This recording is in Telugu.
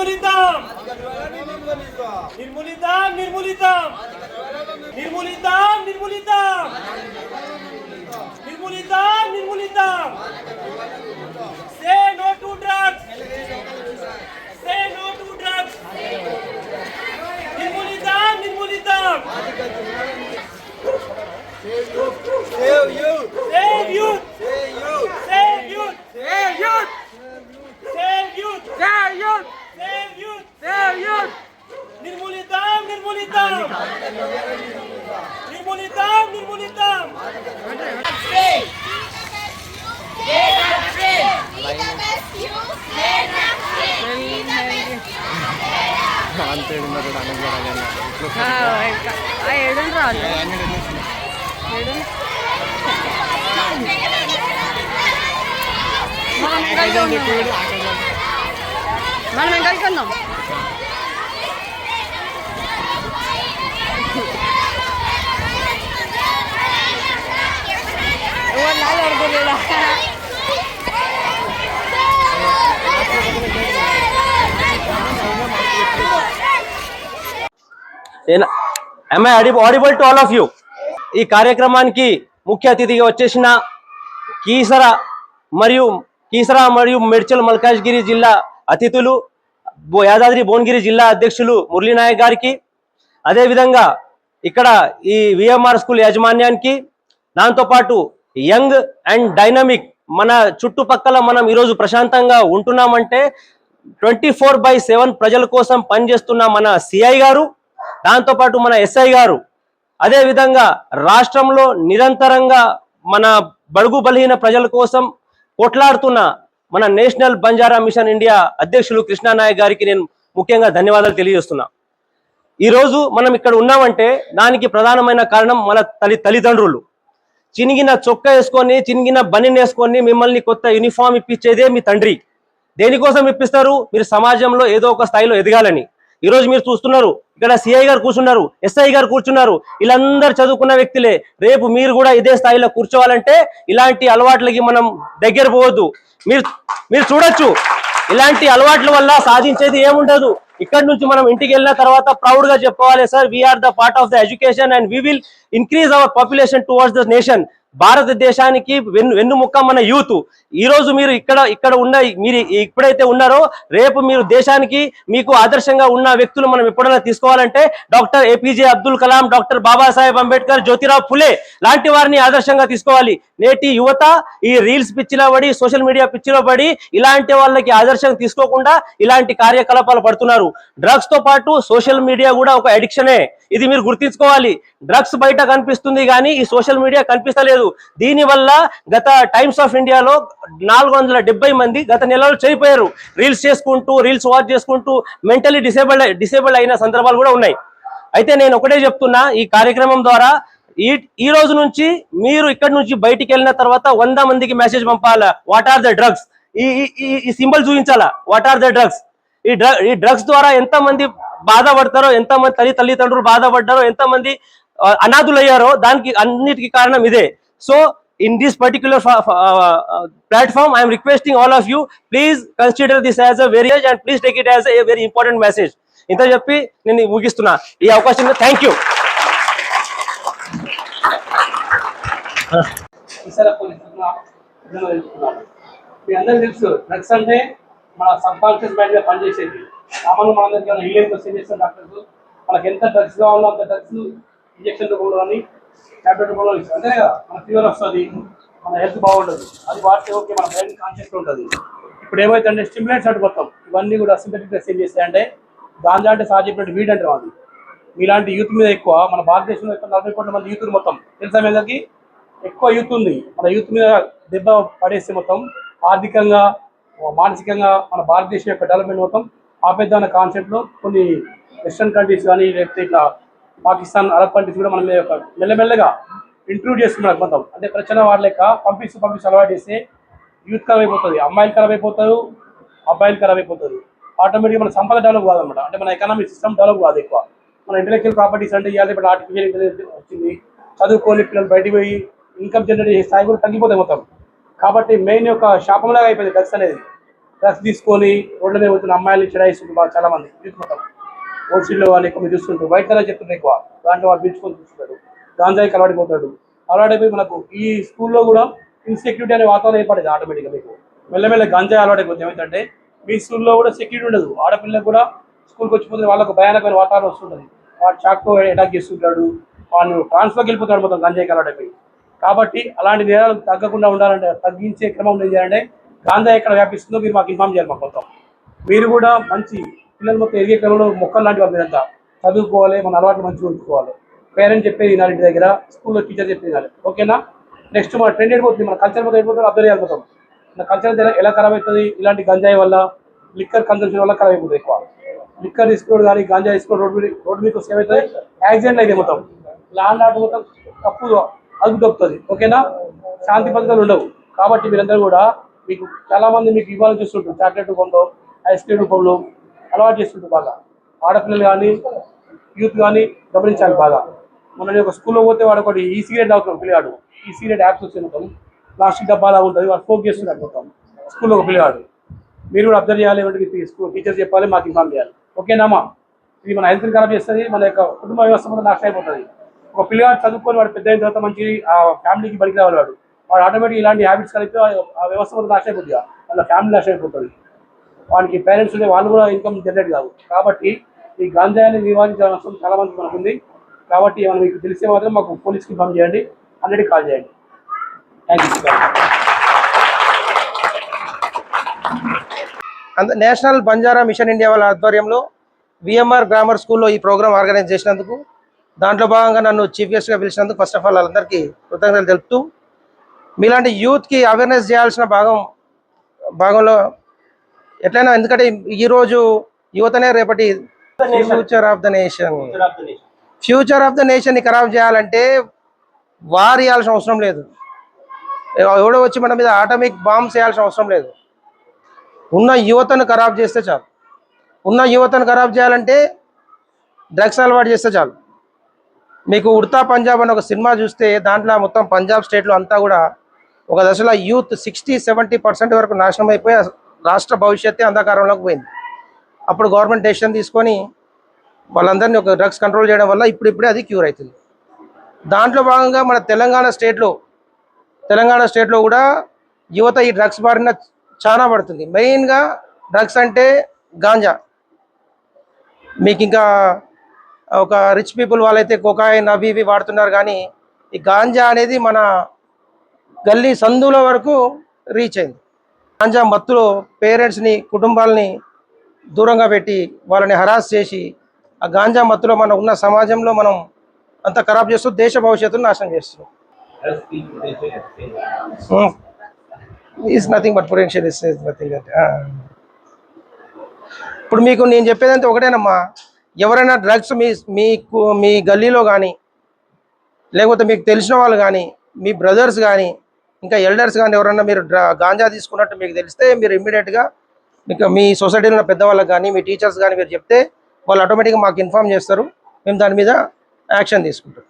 নির্মূলিতাম। নির্মূলিতাম নির্মূলিতাম। নির্মূলিতাম নির্মূলিতাম। নির্মূলিতাম নির্মূলিতাম। ఏడండి రాళ్ళు ఏడు మనం ఎంగల్గా ఉన్నాం మనం ఎంగల్కి ఉన్నాం ఎవరు Lalu అడుగులేడా am I audible audible to ఈ కార్యక్రమానికి ముఖ్య అతిథిగా వచ్చేసిన కీసర మరియు కీసర మరియు మెడ్చల్ మల్కాజ్గిరి జిల్లా అతిథులు యాదాద్రి భువనగిరి జిల్లా అధ్యక్షులు మురళీనాయక్ గారికి అదేవిధంగా ఇక్కడ ఈ విఎంఆర్ స్కూల్ యాజమాన్యానికి దాంతోపాటు యంగ్ అండ్ డైనమిక్ మన చుట్టుపక్కల మనం ఈరోజు ప్రశాంతంగా ఉంటున్నామంటే ట్వంటీ ఫోర్ బై సెవెన్ ప్రజల కోసం పనిచేస్తున్న మన సిఐ గారు దాంతోపాటు మన ఎస్ఐ గారు అదేవిధంగా రాష్ట్రంలో నిరంతరంగా మన బడుగు బలహీన ప్రజల కోసం కొట్లాడుతున్న మన నేషనల్ బంజారా మిషన్ ఇండియా అధ్యక్షులు కృష్ణానాయక్ గారికి నేను ముఖ్యంగా ధన్యవాదాలు తెలియజేస్తున్నా. ఈరోజు మనం ఇక్కడ ఉన్నామంటే దానికి ప్రధానమైన కారణం మన తల్లి తల్లిదండ్రులు. చినిగిన చొక్కా వేసుకొని చినిగిన బనిన్ వేసుకొని మిమ్మల్ని కొత్త యూనిఫామ్ ఇప్పించేదే మీ తండ్రి. దేనికోసం ఇప్పిస్తారు? మీరు సమాజంలో ఏదో ఒక స్థాయిలో ఎదగాలని. ఈరోజు మీరు చూస్తున్నారు ఇక్కడ సిఐ గారు కూర్చున్నారు ఎస్ఐ గారు కూర్చున్నారు. వీళ్ళందరూ చదువుకున్న వ్యక్తులే. రేపు మీరు కూడా ఇదే స్థాయిలో కూర్చోవాలంటే ఇలాంటి అలవాట్లకి మనం దగ్గర పోవద్దు. మీరు మీరు చూడొచ్చు. ఇలాంటి అలవాట్ల వల్ల సాధించేది ఏముండదు. ఇక్కడ నుంచి మనం ఇంటికి వెళ్ళిన తర్వాత ప్రౌడ్గా చెప్పుకోవాలి sir we are the part of the education and we will increase our population towards the nation భారతదేశానికి వెన్ను వెన్నుముక్క మన యూత్. ఈ రోజు మీరు ఇక్కడ ఇక్కడ ఉన్న మీరు ఎప్పుడైతే ఉన్నారో రేపు మీరు దేశానికి మీకు ఆదర్శంగా ఉన్న వ్యక్తులు మనం ఎప్పుడైనా తీసుకోవాలంటే doctor APJ Abdul Kalam doctor Babasaheb Ambedkar Jyotirao Phule లాంటి వారిని ఆదర్శంగా తీసుకోవాలి. నేటి యువత ఈ రీల్స్ పిచ్చిలో పడి సోషల్ మీడియా పిచ్చిలో పడి ఇలాంటి వాళ్ళకి ఆదర్శం తీసుకోకుండా ఇలాంటి కార్యకలాపాలు పడుతున్నారు. డ్రగ్స్తో పాటు సోషల్ మీడియా కూడా ఒక అడిక్షనే. ఇది మీరు గుర్తించుకోవాలి. డ్రగ్స్ బయట కనిపిస్తుంది కానీ ఈ సోషల్ మీడియా కనిపిస్తలేదు. దీనివల్ల గత టైమ్స్ ఆఫ్ ఇండియాలో నాలుగు వందల మంది గత నెలలో చనిపోయారు. రీల్స్ చేసుకుంటూ రీల్స్ వాచ్ చేసుకుంటూ మెంటలీ డిసేబుల్ డిసేబుల్ అయిన సందర్భాలు కూడా ఉన్నాయి. అయితే నేను ఒకటే చెప్తున్నా ఈ కార్యక్రమం ద్వారా ఈ ఈ రోజు నుంచి మీరు ఇక్కడ నుంచి బయటికి వెళ్ళిన తర్వాత వంద మందికి మెసేజ్ పంపాలా? వాట్ ఆర్ ద డ్రగ్స్ ఈ ఈ- ఈ- సింబల్ చూపించాలా? వాట్ ఆర్ ద డ్రగ్స్ ఈ డ్రగ్ ఈ డ్రగ్స్ ద్వారా ఎంతమంది బాధపడతారో ఎంతమంది తల్లి తల్లిదండ్రులు బాధపడ్డారో ఎంత మంది అనాథులయ్యారో దానికి అన్నిటికీ కారణం ఇదే. So in this particular platform I'm requesting all of you please consider this as a very and please take it as a very important message ఇంత చెప్పి నేను ముగిస్తున్నా. ఈ అవకాశం థ్యాంక్ యూ మీ అందరూ తెలుసు డ్రగ్స్ అంటే మన సబ్ కాన్షియస్ మైండ్ మీద పనిచేసేది. మామూలు మన దగ్గర హీలింగ్ క్వశ్చన్ చేస్తున్న డాక్టర్స్ మనకి ఎంత డ్రగ్స్ కావాలో అంత డ్రగ్స్ ఇంజక్షన్ రూపంలో కానీ ట్యాబ్లెట్ రూపంలో ఇస్తారు. అంతే కదా? మన ఫీవర్ వస్తుంది మన హెల్త్ బాగుంటుంది అది వాడితే ఓకే మన బ్రెయిన్ కాన్షియస్ ఉంటుంది. ఇప్పుడు ఏమైతే స్టిమ్యులేట్స్ అంటే మొత్తం ఇవన్నీ కూడా అసింథటిక్ డ్రెస్ ఏం చేస్తాయంటే గాంజా అంటే సార్ చెప్పినట్టు వీడ్ అంటారు అది. మీలాంటి యూత్ మీద ఎక్కువ మన భారతదేశంలో ఎక్కువ నలభై కోట్ల మంది యూత్ మొత్తం. తెలుసా మీదకి ఎక్కువ యూత్ ఉంది. మన యూత్ మీద దెబ్బ పడేస్తే మొత్తం ఆర్థికంగా మానసికంగా మన భారతదేశం యొక్క డెవలప్మెంట్ మొత్తం ఆపేద్దామన్న కాన్సెప్ట్లో కొన్ని వెస్ట్రన్ కంట్రీస్ కానీ లేకపోతే ఇట్లా పాకిస్తాన్ అరబ్ కంట్రీస్ కూడా మనం ఒక మెల్లమెల్లగా ఇంట్రూడ్ చేస్తున్నాం మొత్తం అంటే ప్రచన వాడలేక లెక్క పంపిస్తూ పంపిస్తూ అలవాటు చేస్తే యూత్ ఖరాబ్ అయిపోతుంది అమ్మాయిలు ఖరాబ్ అయిపోతారు అబ్బాయిలు ఖరాబ్ అయిపోతారు. ఆటోమేటిక్గా మన సంపద డెవలప్ కాదనమాట అంటే మన ఎకనామిక్ సిస్టమ్ డెవలప్ కాదు ఎక్కువ. మన ఇంటలెక్చువల్ ప్రాపర్టీస్ అంటే ఇవాళ ఇప్పుడు ఆర్టిఫిషియల్ ఇంటెలిజెన్స్ వచ్చింది. చదువుకోని పిల్లలు బయటికి పోయి ఇన్కమ్ జనరేట్ చేసే స్థాయి కూడా తగ్గిపోతాయి మొత్తం. కాబట్టి మెయిన్ యొక్క శాపంలాగా అయిపోయింది డ్రగ్స్ అనేది. డ్రగ్స్ తీసుకొని రోడ్ల మీద పోతున్న అమ్మాయిలు చెడాయిస్తుంటారు బాగా చాలా మంది. చూసుకుంటాం ఓసీలో వాళ్ళు ఎక్కువ చూస్తుంటారు వైట్ కలర్ చెప్తున్నారు ఎక్కువ. దాంట్లో వాళ్ళు పిలుచుకొని చూస్తుంటాడు గాంజాయికి అలవాటు పోతాడు అలవాటైపోయి మనకు ఈ స్కూల్లో కూడా ఇన్సెక్యూరిటీ అనే వాతావరణం ఏర్పడింది ఆటోమేటిక్గా మీకు. మెల్లమెల్ల గంజాయి అలవాటైపోతుంది ఏమైందంటే మీ స్కూల్లో కూడా సెక్యూరిటీ ఉండదు. ఆడపిల్లలకు కూడా స్కూల్కి వచ్చిపోతే వాళ్ళకు భయానకమైన వాతావరణం వస్తుంటుంది. వాడు చాక్తో అటాక్ చేస్తుంటాడు. వాళ్ళు ట్రాన్స్ఫర్కి వెళ్ళిపోతాడు మొత్తం గంజాయికి అలవాటైపోయి కాబట్టి అలాంటి నేరాలు తగ్గకుండా ఉండాలంటే తగ్గించే క్రమం ఏం చేయాలంటే గాంజా ఎక్కడ వ్యాపిస్తుందో మీరు మాకు ఇన్ఫామ్ చేయాలి మాకు మొత్తం. మీరు కూడా మంచి పిల్లలు మొత్తం ఎదిగే క్రమంలో మొక్కలు లాంటి వాళ్ళు మీరంతా చదువుకోవాలి మన అలవాట్లు మంచిగా ఉంచుకోవాలి. పేరెంట్స్ చెప్పేది వినాలి ఇంటి దగ్గర స్కూల్లో టీచర్ చెప్పేది వినాలి. ఓకేనా? నెక్స్ట్ మన ట్రెండ్ అయిపోతుంది మన కల్చర్ మొత్తం అయిపోతుంది అబ్జర్వ్ చేయాలిపోతాం మన కల్చర్ ఎలా ఖరాబ్ అవుతుంది ఇలాంటి గంజాయి వల్ల లిక్కర్ కన్సంప్షన్ వల్ల ఖరాబ్ అయిపోతుంది ఎక్కువ. లిక్కర్ తీసుకోవడం కానీ గంజా తీసుకోవడం రోడ్డు మీద రోడ్డు మీకు వస్తే ఏమవుతుంది? యాక్సిడెంట్ అయితే మొత్తం. లాండ్ ఆట మొత్తం తప్పు అదుపు తప్పుతుంది ఓకేనా? శాంతి పథకాలు ఉండవు. కాబట్టి మీరందరూ కూడా మీకు చాలా మంది మీకు ఇవ్వాలని చూస్తుంటారు. చాక్లెట్ రూపంలో ఐస్ క్రీమ్ రూపంలో అలవాటు చేస్తుంటారు బాగా. ఆడపిల్లలు కానీ యూత్ కానీ గమనించాలి బాగా. మొన్న ఒక స్కూల్లో పోతే వాడు ఒకటి ఈ సిగరెట్ తాగుతున్నాడు పిల్లగాడు ఈ సిగరెట్ యాప్స్ వచ్చి మొత్తం. ప్లాస్టిక్ డబ్బాలా ఉంటుంది. వాడు ఫోక్ చేస్తున్నాడు మొత్తం. స్కూల్లో ఒక పిల్లగాడు మీరు కూడా అబ్జర్వ్ చేయాలి ఏమంటే స్కూల్ టీచర్స్ చెప్పాలి మాకు ఇన్ఫామ్ చేయాలి ఓకేనామా ఇది మన హెల్త్ని ఖరాబ్ చేస్తుంది మన యొక్క కుటుంబ వ్యవస్థ మొత్తం నాశనం అయిపోతుంది. ఒక పిల్లగాడు చదువుకొని వాడు పెద్ద అయిన తర్వాత మంచి ఆ ఫ్యామిలీకి బడికి రావాలి వాడు. వాడు ఆటోమేటిక్ ఇలాంటి హ్యాబిట్స్ కలిపి ఆ వ్యవస్థ కూడా నాశనం అయిపోతుంది వాళ్ళ ఫ్యామిలీ నాశనం అయిపోతుంది. వానికి పేరెంట్స్ ఉండే వాళ్ళు కూడా ఇన్కమ్ జనరేట్ కాదు కాబట్టి ఈ గాంజాయిని నివారించాల్సిన అవసరం చాలా మంది మనకు ఉంది కాబట్టి ఏమైనా మీకు తెలిసే మాత్రం మాకు పోలీస్కి ఫోన్ చేయండి. ఆల్రెడీ కాల్ చేయండి. Thank you national Banjara mission India వాళ్ళ ఆధ్వర్యంలో విఎంఆర్ గ్రామర్ స్కూల్లో ఈ ప్రోగ్రామ్ ఆర్గనైజ్ చేసినందుకు దాంట్లో భాగంగా నన్ను చీఫ్ గెస్ట్గా పిలిచినందుకు ఫస్ట్ ఆఫ్ ఆల్ వాళ్ళందరికీ కృతజ్ఞతలు తెలుపుతూ మీలాంటి యూత్కి అవేర్నెస్ చేయాల్సిన భాగం భాగంలో ఎట్లయినా ఎందుకంటే ఈరోజు యువతనే రేపటి future of the nation future of the నేషన్ని ఖరాబ్ చేయాలంటే వారు ఇవ్వాల్సిన అవసరం లేదు. ఎవడో వచ్చి మన మీద ఆటమిక్ బాంబ్స్ వేయాల్సిన అవసరం లేదు. ఉన్న యువతను ఖరాబ్ చేస్తే చాలు. ఉన్న యువతను ఖరాబ్ చేయాలంటే డ్రగ్స్ అలవాటు చేస్తే చాలు. మీకు ఉడతా పంజాబ్ అని ఒక సినిమా చూస్తే దాంట్లో మొత్తం పంజాబ్ స్టేట్లో అంతా కూడా ఒక దశలో యూత్ సిక్స్టీ సెవెంటీ పర్సెంట్ వరకు నాశనం అయిపోయి రాష్ట్ర భవిష్యత్తే అంధకారంలోకి పోయింది. అప్పుడు గవర్నమెంట్ డెసిషన్ తీసుకొని వాళ్ళందరినీ ఒక డ్రగ్స్ కంట్రోల్ చేయడం వల్ల ఇప్పుడిప్పుడే అది క్యూర్ అవుతుంది దాంట్లో భాగంగా మన తెలంగాణ స్టేట్లో తెలంగాణ స్టేట్లో కూడా యువత ఈ డ్రగ్స్ బారిన చాలా పడుతుంది. మెయిన్గా డ్రగ్స్ అంటే గాంజా. మీకు ఇంకా ఒక రిచ్ పీపుల్ వాళ్ళైతే కొకాయిన్ అవి ఇవి వాడుతున్నారు కానీ ఈ గాంజా అనేది మన గల్లీ సందుల వరకు రీచ్ అయింది. గాంజా మత్తులో పేరెంట్స్ని కుటుంబాలని దూరంగా పెట్టి వాళ్ళని హరాస్ చేసి ఆ గాంజా మత్తులో మనం ఉన్న సమాజంలో మనం అంత ఖరాబ్ చేస్తూ దేశ భవిష్యత్తును నాశనం చేస్తున్నాం. Is nothing but potential is nothing ఇప్పుడు మీకు నేను చెప్పేదంటే ఒకటేనమ్మా. ఎవరైనా డ్రగ్స్ మీ మీకు మీ గల్లీలో కానీ లేకపోతే మీకు తెలిసిన వాళ్ళు కానీ మీ బ్రదర్స్ కానీ ఇంకా ఎల్డర్స్ కానీ ఎవరైనా మీరు డ్రా గాంజా తీసుకున్నట్టు మీకు తెలిస్తే మీరు ఇమ్మీడియట్గా మీకు మీ సొసైటీలో ఉన్న పెద్దవాళ్ళకి కానీ మీ టీచర్స్ కానీ మీరు చెప్తే వాళ్ళు ఆటోమేటిక్గా మాకు ఇన్ఫామ్ చేస్తారు. మేము దాని మీద యాక్షన్ తీసుకుంటాం.